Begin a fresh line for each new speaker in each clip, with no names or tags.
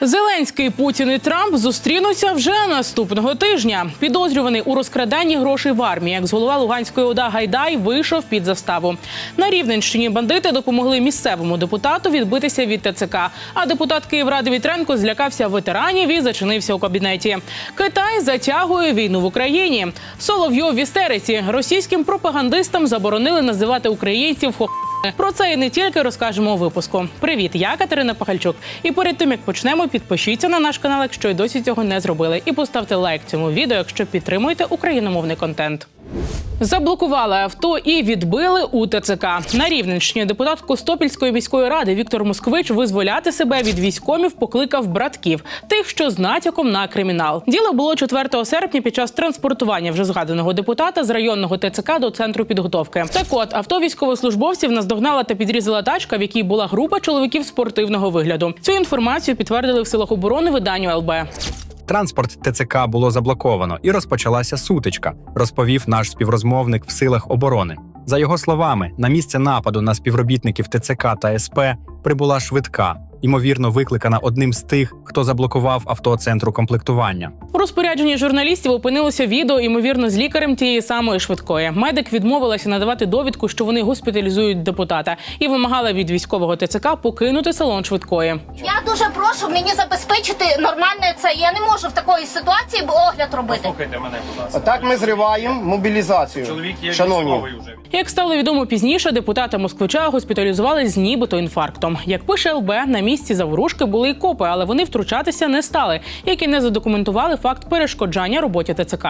Зеленський, Путін і Трамп зустрінуться вже наступного тижня. Підозрюваний у розкраданні грошей в армії, як з голова Луганської ОДА Гайдай вийшов під заставу. На Рівненщині бандити допомогли місцевому депутату відбитися від ТЦК. А депутат Київради Вітренко злякався ветеранів і зачинився у кабінеті. Китай затягує війну в Україні. Соловйов в істериці російським пропагандистам заборонили називати українців хо. Про це і не тільки розкажемо у випуску. Привіт, я Катерина Пахальчук. І перед тим як почнемо, підпишіться на наш канал, якщо й досі цього не зробили, і поставте лайк цьому відео, якщо підтримуєте україномовний контент. Заблокували авто і відбили у ТЦК. На Рівненщині депутат Костопільської міської ради Віктор Москвич визволяти себе від військомів покликав братків, тих, що з натяком на кримінал. Діло було 4 серпня під час транспортування вже згаданого депутата з районного ТЦК до центру підготовки. Так от авто військовослужбовців наздогнала та підрізала тачка, в якій була група чоловіків спортивного вигляду. Цю інформацію підтвердили в силах оборони виданню ЛБ.
Транспорт ТЦК було заблоковано і розпочалася сутичка, розповів наш співрозмовник в силах оборони. За його словами, на місце нападу на співробітників ТЦК та СП прибула швидка, ймовірно, викликана одним з тих, хто заблокував авто центру комплектування.
У розпорядженні журналістів опинилося відео, ймовірно, з лікарем тієї самої швидкої. Медик відмовилася надавати довідку, що вони госпіталізують депутата, і вимагала від військового ТЦК покинути салон швидкої.
Я дуже прошу мені забезпечити нормальне це. Я не можу в такої ситуації огляд робити.
Слухайте мене, будь ласка.
Так ми зриваємо мобілізацію.
Чоловік є
Шановні,
військовий вже.
Як стало відомо пізніше, депутата Москвича госпіталізували з нібито інфарктом. Як пише ЛБ, на місці заворушки були і копи, але вони втручатися не стали, які не задокументували факт перешкоджання роботі ТЦК.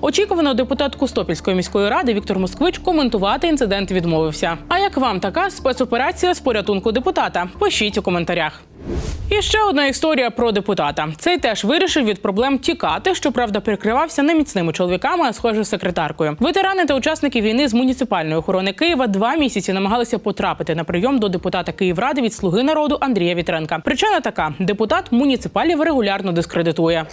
Очікувано депутат Костопільської міської ради Віктор Москвич коментувати інцидент відмовився. А як вам така спецоперація з порятунку депутата? Пишіть у коментарях. І ще одна історія про депутата. Цей теж вирішив від проблем тікати. Щоправда, прикривався не міцними чоловіками, а схоже секретаркою. Ветерани та учасники війни з муніципальної охорони Києва два місяці намагалися потрапити на прийом до депутата Київради від слуги народу Андрія Вітренка. Причина така: депутат муніципалів регулярно дискредитує.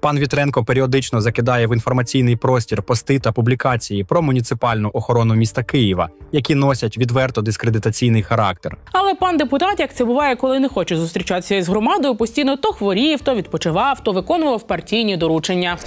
Пан Вітренко періодично закидає в інформаційний простір пости та публікації про муніципальну охорону міста Києва, які носять відверто дискредитаційний характер.
Але пан депутат, як це буває, коли не хоче зустрічатися із громадою, постійно то хворів, то відпочивав, то виконував партійні доручення.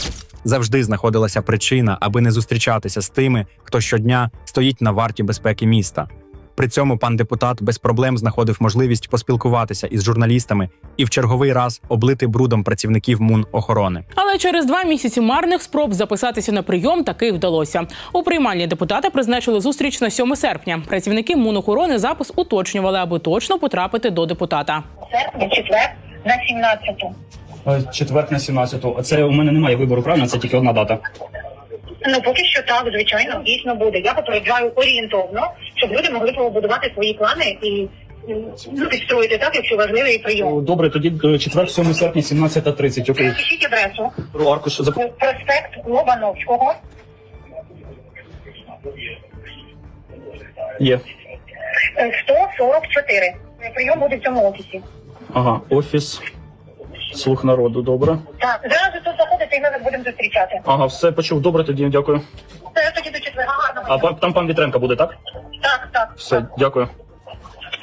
Завжди знаходилася причина, аби не зустрічатися з тими, хто щодня стоїть на варті безпеки міста. При цьому пан депутат без проблем знаходив можливість поспілкуватися із журналістами і в черговий раз облити брудом працівників МУН-охорони.
Але через два місяці марних спроб записатися на прийом таки вдалося. У приймальні депутата призначили зустріч на 7 серпня. Працівники Мунохорони запис уточнювали, аби точно потрапити до депутата.
Серпня, четвер на 17-ту.
Е, Четвер на 17-ту. Це у мене немає вибору, правильно? Це тільки одна дата.
Ну поки що так, звичайно, дійсно буде. Я попереджаю орієнтовно, щоб люди могли побудувати свої плани і ну, підстроїти так, якщо важливий прийом.
Добре, тоді е, четвер, 7 серпня, 17.30. Окей.
Запишіть адресу.
Аркуш зап...
Проспект Лобановського,
Є.
е, 144. Прийом буде в цьому офісі.
Ага, офіс. Слух народу, добре.
Так, зараз ви тут заходите і ми вас будемо зустрічати.
Ага, все почув. Добре, тоді дякую.
Це тоді до четверга. Гарного
А
дня.
там пан Вітренко буде, так?
Так, так.
Все, дякую.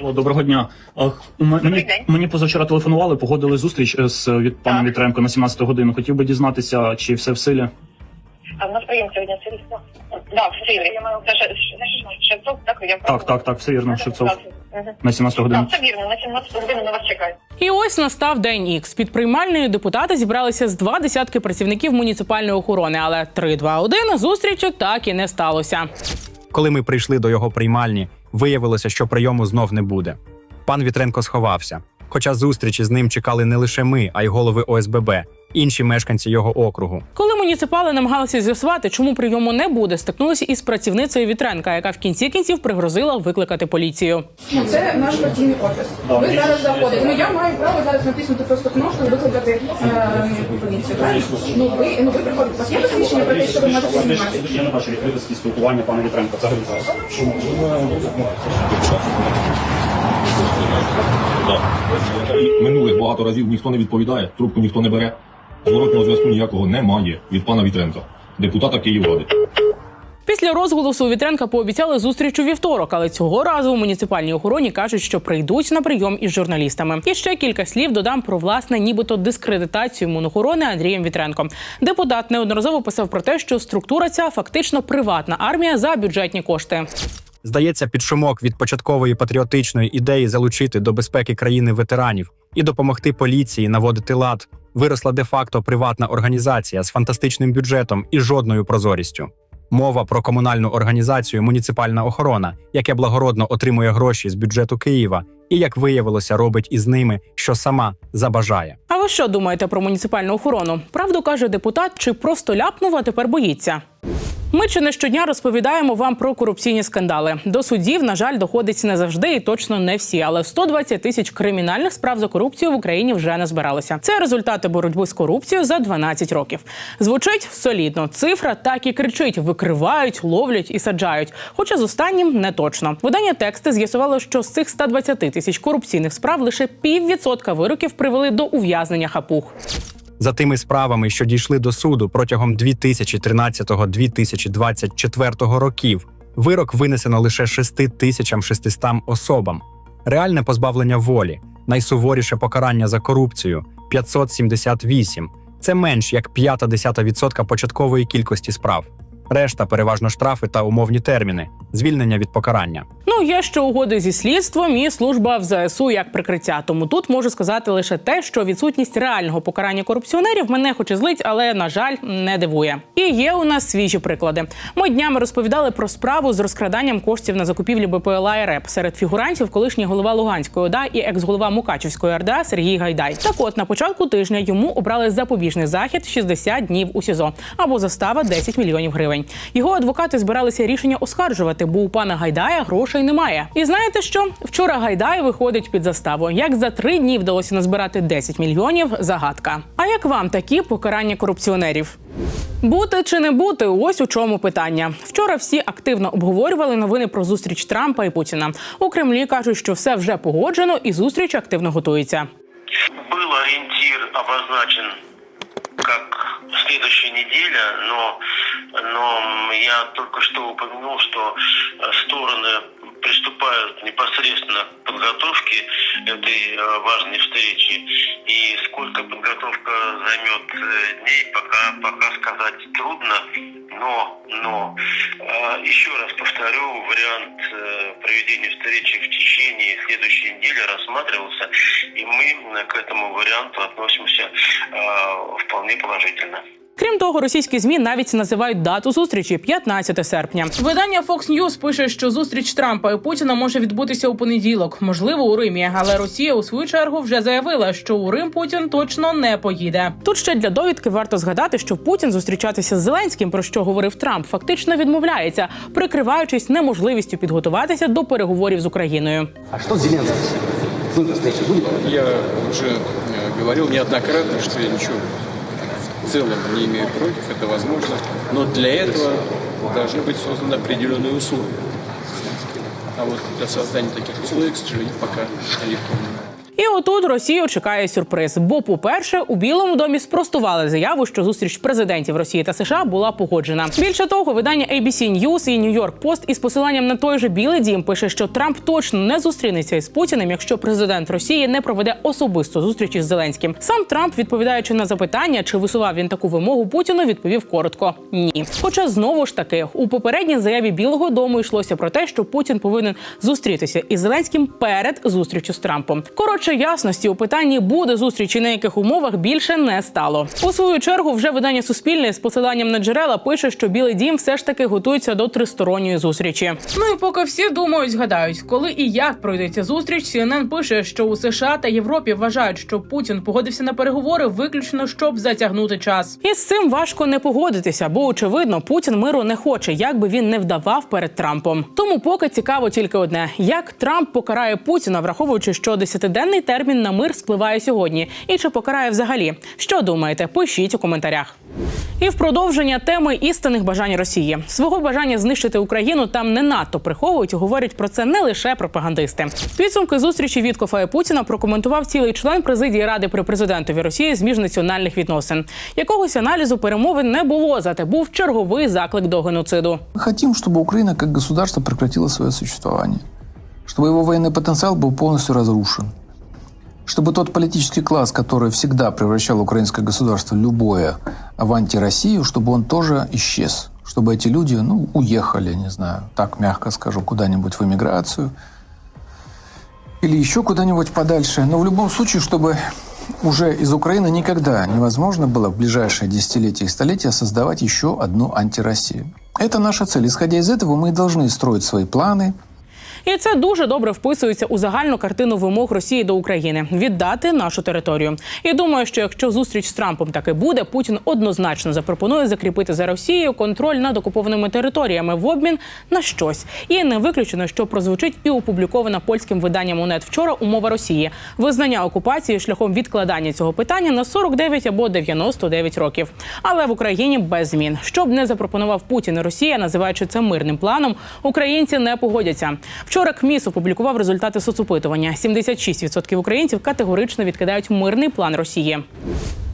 О, доброго дня. А, м- мені,
день.
мені позавчора телефонували, погодили зустріч е, з від паном
Так.
Вітренко на 17 годину. Хотів би дізнатися, чи все в силі.
А в нас прийом сьогодні сильно. Так, в силі. Це ще- Шевцов, так? Я
Так, так, так, все вірно, Шевцов. На 17 годину.
Так, це вірно, на 17 годину на вас чекають.
І ось настав день ікс. Під приймальною депутата зібралися з два десятки працівників муніципальної охорони, але 3-2-1 зустрічі так і не сталося.
Коли ми прийшли до його приймальні, виявилося, що прийому знов не буде. Пан Вітренко сховався. Хоча зустрічі з ним чекали не лише ми, а й голови ОСББ, інші мешканці його округу.
Коли муніципали намагалися з'ясувати, чому прийому не буде, стикнулися із працівницею Вітренка, яка в кінці кінців пригрозила викликати поліцію.
Ну, Це наш партійний офіс. Ви зараз заходите. Ну я маю право зараз натиснути просто кнопку і викликати е, поліцію. Ну ви ну ви приходите. У вас є посвідчення про те, що ви можете знімати?
Я не бачу відкритості спілкування пана Вітренка. Взагалі зараз.
Минулих багато разів ніхто не відповідає, трубку ніхто не бере. Зворотного зв'язку ніякого немає від пана Вітренка, депутата Київради.
Після розголосу Вітренка пообіцяли зустріч у вівторок, але цього разу у муніципальній охороні кажуть, що прийдуть на прийом із журналістами. І ще кілька слів додам про власне, нібито дискредитацію Мінохорони Андрієм Вітренком. Депутат неодноразово писав про те, що структура ця фактично приватна армія за бюджетні кошти.
Здається, під шумок від початкової патріотичної ідеї залучити до безпеки країни ветеранів і допомогти поліції наводити лад. Виросла де-факто приватна організація з фантастичним бюджетом і жодною прозорістю. Мова про комунальну організацію Муніципальна охорона, яке благородно отримує гроші з бюджету Києва, і як виявилося, робить із ними, що сама забажає.
А ви що думаєте про муніципальну охорону? Правду каже депутат, чи просто ляпнув, а тепер боїться? Ми чи не щодня розповідаємо вам про корупційні скандали. До судів, на жаль, доходить не завжди і точно не всі, але 120 тисяч кримінальних справ за корупцію в Україні вже назбиралося. Це результати боротьби з корупцією за 12 років. Звучить солідно. Цифра так і кричить: викривають, ловлять і саджають. Хоча з останнім не точно. Видання тексти з'ясувало, що з цих 120 тисяч корупційних справ лише піввідсотка вироків привели до ув'язнення хапух.
За тими справами, що дійшли до суду протягом 2013-2024 років, вирок винесено лише 6600 особам. Реальне позбавлення волі, найсуворіше покарання за корупцію 578. Це менш як 5-10% початкової кількості справ. Решта переважно штрафи та умовні терміни, звільнення від покарання.
Ну, є ще угоди зі слідством і служба в ЗСУ як прикриття. Тому тут можу сказати лише те, що відсутність реального покарання корупціонерів мене хоч і злить, але на жаль не дивує. І є у нас свіжі приклади. Ми днями розповідали про справу з розкраданням коштів на закупівлі БПЛА РЕП серед фігурантів, колишній голова Луганської ОДА і екс-голова Мукачівської РДА Сергій Гайдай. Так, от на початку тижня йому обрали запобіжний захід 60 днів у СІЗО або застава 10 мільйонів гривень. Його адвокати збиралися рішення оскаржувати, бо у пана Гайдая грошей немає. І знаєте що? Вчора Гайдай виходить під заставу. Як за три дні вдалося назбирати 10 мільйонів? Загадка. А як вам такі покарання корупціонерів? Бути чи не бути? Ось у чому питання. Вчора всі активно обговорювали новини про зустріч Трампа і Путіна. У Кремлі кажуть, що все вже погоджено, і зустріч активно готується.
Был ориентир обозначен как следующая неделя, но, но я только что упомянул, что э, стороны приступают непосредственно к подготовке этой э, важной встречи. И сколько подготовка займет э, дней, пока, пока сказать трудно. Но, но э, еще раз повторю, вариант проведения встречи в течение следующей недели рассматривался, и мы к этому варианту относимся вполне положительно.
Крім того, російські змі навіть називають дату зустрічі 15 серпня. Видання Fox News пише, що зустріч Трампа і Путіна може відбутися у понеділок, можливо, у Римі. Але Росія у свою чергу вже заявила, що у Рим Путін точно не поїде. Тут ще для довідки варто згадати, що Путін зустрічатися з Зеленським, про що говорив Трамп, фактично відмовляється, прикриваючись неможливістю підготуватися до переговорів з Україною.
А что с Зеленским? Ну, встреча будет?
Я уже э, говорил неоднократно, что я ничего в целом не имею против, это возможно, но для этого должны быть созданы определенные условия. А вот для создания таких условий, к сожалению, пока легко.
І отут Росію чекає сюрприз. Бо, по-перше, у Білому домі спростували заяву, що зустріч президентів Росії та США була погоджена. Більше того, видання ABC News і New York Post із посиланням на той же Білий Дім пише, що Трамп точно не зустрінеться із Путіним, якщо президент Росії не проведе особисто зустріч із Зеленським. Сам Трамп, відповідаючи на запитання, чи висував він таку вимогу Путіну, відповів коротко ні. Хоча знову ж таки у попередній заяві Білого Дому йшлося про те, що Путін повинен зустрітися із Зеленським перед зустрічю з Трампом. Коротше, ясності у питанні буде зустріч і на яких умовах більше не стало. У свою чергу вже видання Суспільне з посиланням на джерела пише, що Білий Дім все ж таки готується до тристоронньої зустрічі. Ну і поки всі думають, згадають, коли і як пройдеться зустріч, CNN пише, що у США та Європі вважають, що Путін погодився на переговори виключно щоб затягнути час. І з цим важко не погодитися, бо очевидно, Путін миру не хоче, як би він не вдавав перед Трампом. Тому поки цікаво тільки одне: як Трамп покарає Путіна, враховуючи, що десятиденний термін на мир спливає сьогодні, і чи покарає взагалі? Що думаєте? Пишіть у коментарях. І в продовження теми істинних бажань Росії свого бажання знищити Україну там не надто приховують і говорять про це не лише пропагандисти. Підсумки зустрічі Віткофа і Путіна прокоментував цілий член президії ради при президентові Росії з міжнаціональних відносин. Якогось аналізу перемовин не було, зате був черговий заклик до геноциду.
Мы хотим, чтобы Украина как государство прекратила свое существование, чтобы его военный потенциал был полностью разрушен, Чтобы тот политический класс, который всегда превращал украинское государство любое в антироссию, чтобы он тоже исчез, чтобы эти люди, ну, уехали, не знаю, так мягко скажу, куда-нибудь в эмиграцию или еще куда-нибудь подальше. Но в любом случае, чтобы уже из Украины никогда невозможно было в ближайшие десятилетия и столетия создавать еще одну антироссию. Это наша цель. Исходя из этого, мы и должны строить свои планы,
І це дуже добре вписується у загальну картину вимог Росії до України віддати нашу територію. І думаю, що якщо зустріч з Трампом таки буде, Путін однозначно запропонує закріпити за Росією контроль над окупованими територіями в обмін на щось. І не виключено, що прозвучить і опублікована польським виданням УНЕТ вчора умова Росії визнання окупації шляхом відкладання цього питання на 49 або 99 років. Але в Україні без змін. Що б не запропонував Путін Росія, називаючи це мирним планом, українці не погодяться. Вчора КМІС опублікував результати соцопитування. 76% українців категорично відкидають мирний план Росії.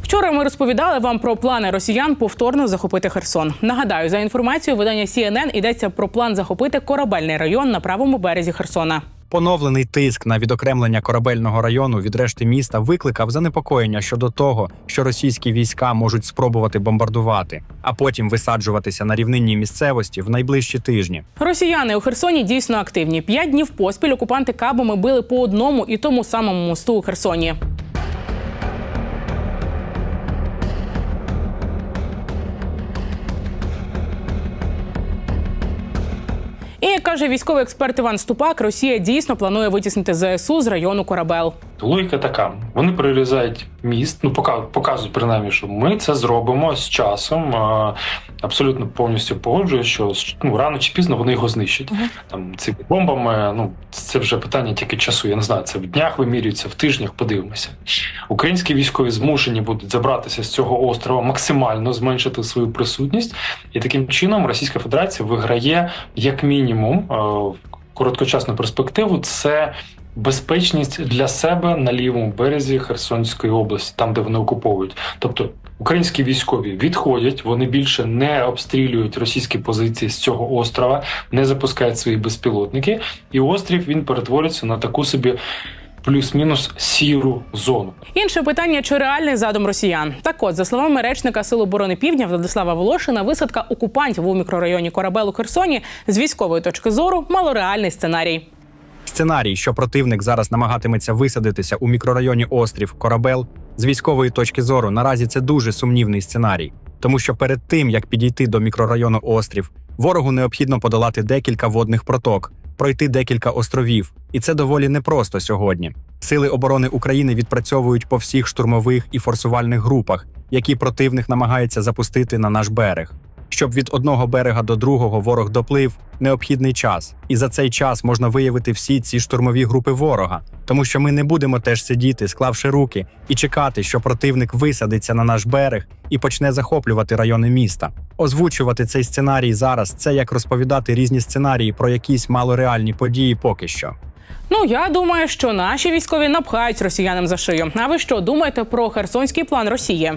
Вчора ми розповідали вам про плани росіян повторно захопити Херсон. Нагадаю, за інформацією видання CNN йдеться про план захопити корабельний район на правому березі Херсона.
Поновлений тиск на відокремлення корабельного району від решти міста викликав занепокоєння щодо того, що російські війська можуть спробувати бомбардувати, а потім висаджуватися на рівнинній місцевості в найближчі тижні.
Росіяни у Херсоні дійсно активні. П'ять днів поспіль окупанти кабами били по одному і тому самому мосту у Херсоні. Каже військовий експерт Іван Ступак, Росія дійсно планує витіснити ЗСУ з району Корабел.
Логіка така: вони прорізають міст, ну показують принаймні, що ми це зробимо з часом. Абсолютно повністю погоджуюсь, що ну рано чи пізно вони його знищать. Там цими бомбами. Ну це вже питання тільки часу. Я не знаю, це в днях вимірюється, в тижнях. Подивимося. Українські військові змушені будуть забратися з цього острова, максимально зменшити свою присутність, і таким чином Російська Федерація виграє як мінімум е, короткочасну перспективу. Це безпечність для себе на лівому березі Херсонської області, там де вони окуповують. Тобто українські військові відходять, вони більше не обстрілюють російські позиції з цього острова, не запускають свої безпілотники, і острів він перетворюється на таку собі. Плюс-мінус сіру зону.
Інше питання: чи реальний задум росіян? Так от, за словами речника Сил оборони Півдня Владислава Волошина, висадка окупантів у мікрорайоні Корабел у Херсоні з військової точки зору малореальний сценарій.
Сценарій, що противник зараз намагатиметься висадитися у мікрорайоні острів Корабел, з військової точки зору наразі це дуже сумнівний сценарій, тому що перед тим як підійти до мікрорайону острів, ворогу необхідно подолати декілька водних проток, пройти декілька островів, і це доволі непросто сьогодні. Сили оборони України відпрацьовують по всіх штурмових і форсувальних групах, які противник намагається запустити на наш берег. Щоб від одного берега до другого ворог доплив, необхідний час, і за цей час можна виявити всі ці штурмові групи ворога, тому що ми не будемо теж сидіти, склавши руки, і чекати, що противник висадиться на наш берег і почне захоплювати райони міста. Озвучувати цей сценарій зараз це як розповідати різні сценарії про якісь малореальні події поки що.
Ну я думаю, що наші військові напхають росіянам за шию. А ви що думаєте про херсонський план Росії?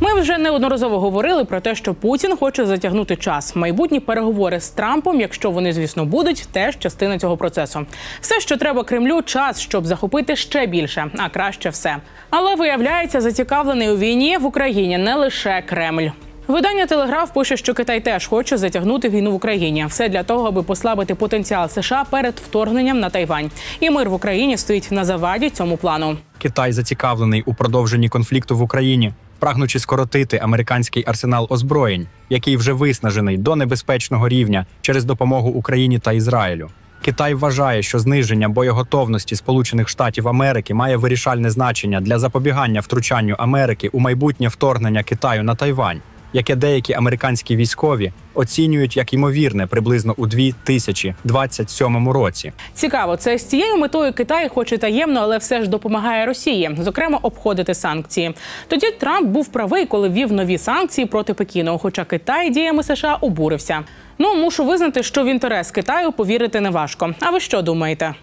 Ми вже неодноразово говорили про те, що Путін хоче затягнути час. Майбутні переговори з Трампом, якщо вони, звісно, будуть, теж частина цього процесу. Все, що треба Кремлю, час, щоб захопити ще більше, а краще все. Але виявляється, зацікавлений у війні в Україні не лише Кремль. Видання Телеграф пише, що Китай теж хоче затягнути війну в Україні. Все для того, аби послабити потенціал США перед вторгненням на Тайвань. І мир в Україні стоїть на заваді цьому плану.
Китай зацікавлений у продовженні конфлікту в Україні, прагнучи скоротити американський арсенал озброєнь, який вже виснажений до небезпечного рівня через допомогу Україні та Ізраїлю. Китай вважає, що зниження боєготовності Сполучених Штатів Америки має вирішальне значення для запобігання втручанню Америки у майбутнє вторгнення Китаю на Тайвань. Яке деякі американські військові оцінюють як ймовірне приблизно у 2027 році.
Цікаво, це з цією метою Китай, хоч і таємно, але все ж допомагає Росії, зокрема, обходити санкції. Тоді Трамп був правий, коли ввів нові санкції проти Пекіну. Хоча Китай діями США обурився. Ну мушу визнати, що в інтерес Китаю повірити неважко. А ви що думаєте?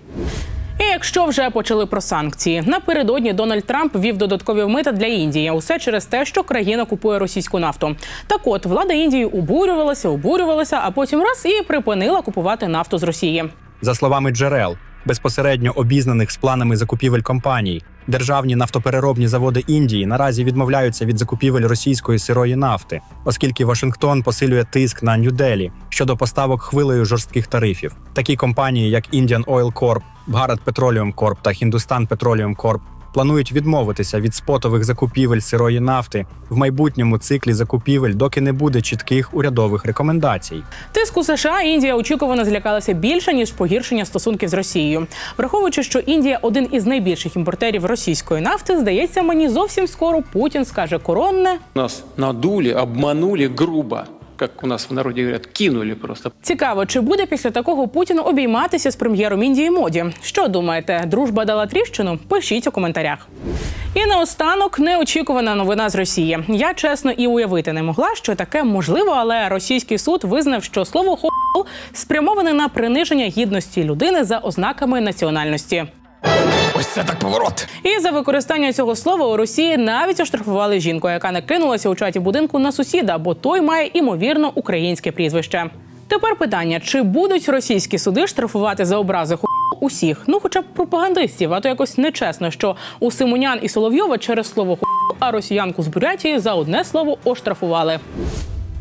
І якщо вже почали про санкції, напередодні Дональд Трамп ввів додаткові мита для Індії. Усе через те, що країна купує російську нафту. Так от влада Індії обурювалася, обурювалася, а потім раз і припинила купувати нафту з Росії.
За словами джерел, безпосередньо обізнаних з планами закупівель компаній, державні нафтопереробні заводи Індії наразі відмовляються від закупівель російської сирої нафти, оскільки Вашингтон посилює тиск на Нью-Делі щодо поставок хвилею жорстких тарифів. Такі компанії, як Indian Oil Corp, Bharat Petroleum Corp та Hindustan Petroleum Corp планують відмовитися від спотових закупівель сирої нафти в майбутньому циклі закупівель, доки не буде чітких урядових рекомендацій.
Тиску США Індія очікувано злякалася більше ніж погіршення стосунків з Росією. Враховуючи, що Індія один із найбільших імпортерів російської нафти, здається мені зовсім скоро Путін скаже коронне.
Нас надули, обманули грубо, как у нас в народе говорят, кинули просто.
Цікаво, чи буде після такого Путін обійматися з прем'єром Індії моді? Що думаєте, дружба дала тріщину? Пишіть у коментарях. І наостанок неочікувана новина з Росії. Я чесно і уявити не могла, що таке можливо, але російський суд визнав, що слово «хо**л» спрямоване на приниження гідності людини за ознаками національності.
Ось це так поворот.
І за використання цього слова у Росії навіть оштрафували жінку, яка не кинулася у чаті будинку на сусіда, бо той має імовірно українське прізвище. Тепер питання: чи будуть російські суди штрафувати за образи ху усіх? Ну, хоча б пропагандистів, а то якось нечесно, що у Симонян і Соловйова через слово ху, а росіянку з Бурятії за одне слово оштрафували.